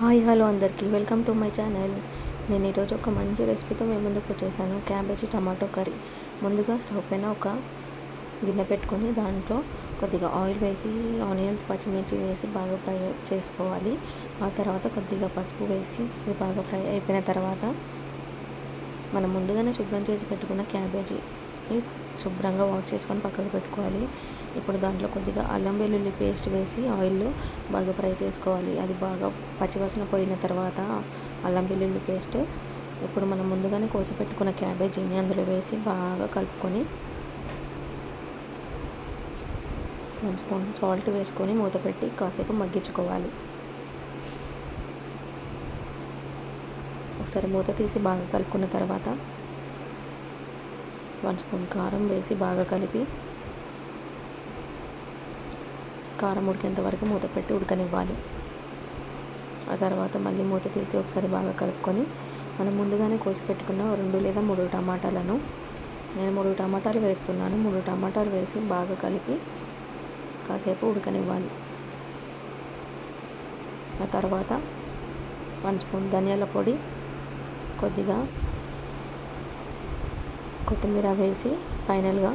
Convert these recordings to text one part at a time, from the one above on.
Hi hello అందరికీ. Welcome to my channel. నేను ఈరోజు ఒక మంచి రెసిపీతో మేము ముందుకు వచ్చేసాను. Cabbage tomato curry. ముందుగా స్టవ్ పైన ఒక గిన్నె పెట్టుకొని దాంట్లో కొద్దిగా ఆయిల్ వేసి ఆనియన్స్ పచ్చిమిర్చి వేసి బాగా ఫ్రై చేసుకోవాలి. ఆ తర్వాత కొద్దిగా పసుపు వేసి ఇవి బాగా ఫ్రై అయిపోయిన తర్వాత మనం ముందుగానే శుభ్రం చేసి పెట్టుకున్న క్యాబేజీ శుభ్రంగా వాష్ చేసుకొని పక్కకు పెట్టుకోవాలి. ఇప్పుడు దాంట్లో కొద్దిగా అల్లం వెల్లుల్లి పేస్ట్ వేసి ఆయిల్లో బాగా ఫ్రై చేసుకోవాలి. అది బాగా పచ్చివాసన పోయిన తర్వాత అల్లం వెల్లుల్లి పేస్ట్ ఇప్పుడు మనం ముందుగానే కోసి పెట్టుకున్న క్యాబేజీని అందులో వేసి బాగా కలుపుకొని వన్ స్పూన్ సాల్ట్ వేసుకొని మూత పెట్టి కాసేపు మగ్గించుకోవాలి. ఒకసారి మూత తీసి బాగా కలుపుకున్న తర్వాత వన్ స్పూన్ కారం వేసి బాగా కలిపి కారం ఉడికేంత వరకు మూత పెట్టి ఉడకనివ్వాలి. ఆ తర్వాత మళ్ళీ మూత తీసి ఒకసారి బాగా కలుపుకొని మనం ముందుగానే కోసి పెట్టుకున్న రెండు లేదా మూడు టమాటాలను నేను మూడు టమాటాలు వేస్తున్నాను. మూడు టమాటాలు వేసి బాగా కలిపి కాసేపు ఉడకనివ్వాలి. ఆ తర్వాత వన్ స్పూన్ ధనియాల పొడి కొద్దిగా కొత్తిమీర వేసి ఫైనల్గా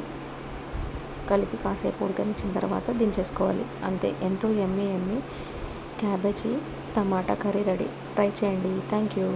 కలిపి కాసేపు ఉడకనిచ్చిన తర్వాత దించేసుకోవాలి. అంతే ఎంతో yummy yummy cabbage tomato curry ready. Try చేయండి. Thank you.